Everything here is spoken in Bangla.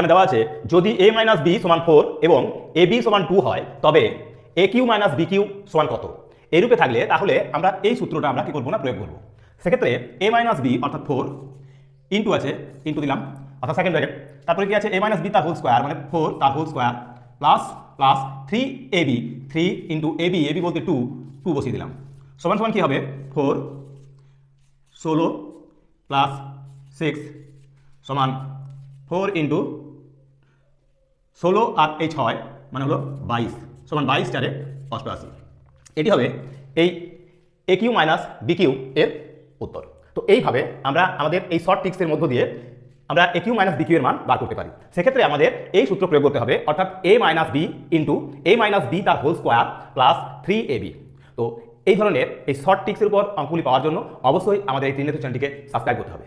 এখানে দেওয়া আছে, যদি এ মাইনাস বি সমান ফোর এবং এ বি সমান টু হয়, তবে A cube minus B cube সমান কত? এই রূপে থাকলে তাহলে আমরা এই সূত্রটা আমরা কি করব না প্রয়োগ করব? সেক্ষেত্রে এ মাইনাস বি অর্থাৎ ফোর ইন্টু আছে ইন্টু দিলাম, অর্থাৎ সেকেন্ড ব্র্যাকেট তারপরে কি আছে? এ মাইনাস বি তার হোল স্কোয়ার মানে ফোর তার whole square plus plus three A B three into A B A B বলতে টু টু বসিয়ে দিলাম। সমান সমান কী হবে? ফোর ষোলো প্লাস সিক্স সমান ফোর ইন্টু ষোলো আর এই ছয় মানে হলো বাইশ। সমান বাইশ চারে অষ্টআশি। এটি হবে এই A cube minus B cube এর উত্তর। তো এইভাবে আমরা আমাদের এই শর্ট টিক্সের মধ্য দিয়ে আমরা A cube minus B cube এর মান বার করতে পারি। সেক্ষেত্রে আমাদের এই সূত্র প্রয়োগ করতে হবে, অর্থাৎ A minus B into A minus B তার whole square plus three A B তো এই ধরনের এই শর্ট টিক্সের উপর অঙ্কগুলি পাওয়ার জন্য অবশ্যই আমাদের এই তিন চ্যানেলটিকে সাবস্ক্রাইব করতে হবে।